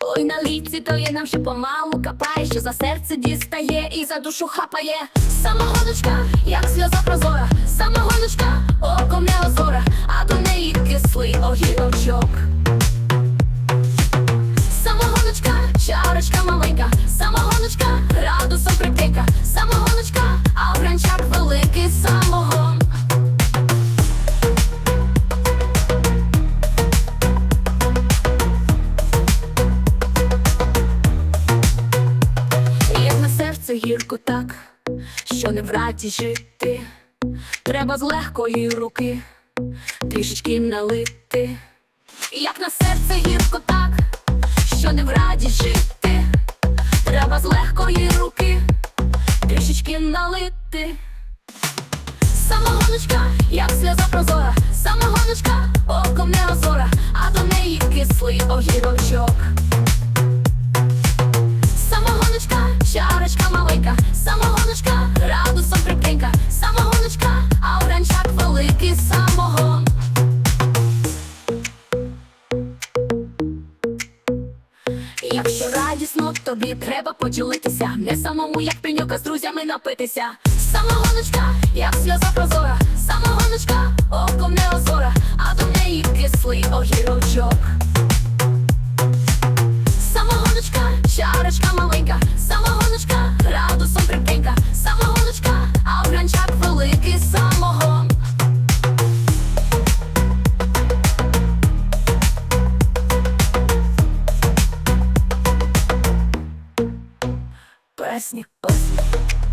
Ой, на ліці то є нам ще помалу капає, що за серце дістає і за душу хапає. Самогоночка, як сльоза прозора, самогоночка, оком не озора, а до неї кислий огірочок. Гірко так, що не в раді жити, треба з легкої руки трішечки налити. Як на серце гірко так, що не в раді жити, треба з легкої руки трішечки налити. Самогоночка, як сльоза прозора, самогоночка, оком не озора, а до неї кислий огірочок. Якщо радісно, тобі треба поділитися, не самому, як пеньока з друзями напитися. Самогоночка, як сльоза прозора, самогоночка, оком не озора, а до неї кислий огірочок. express me.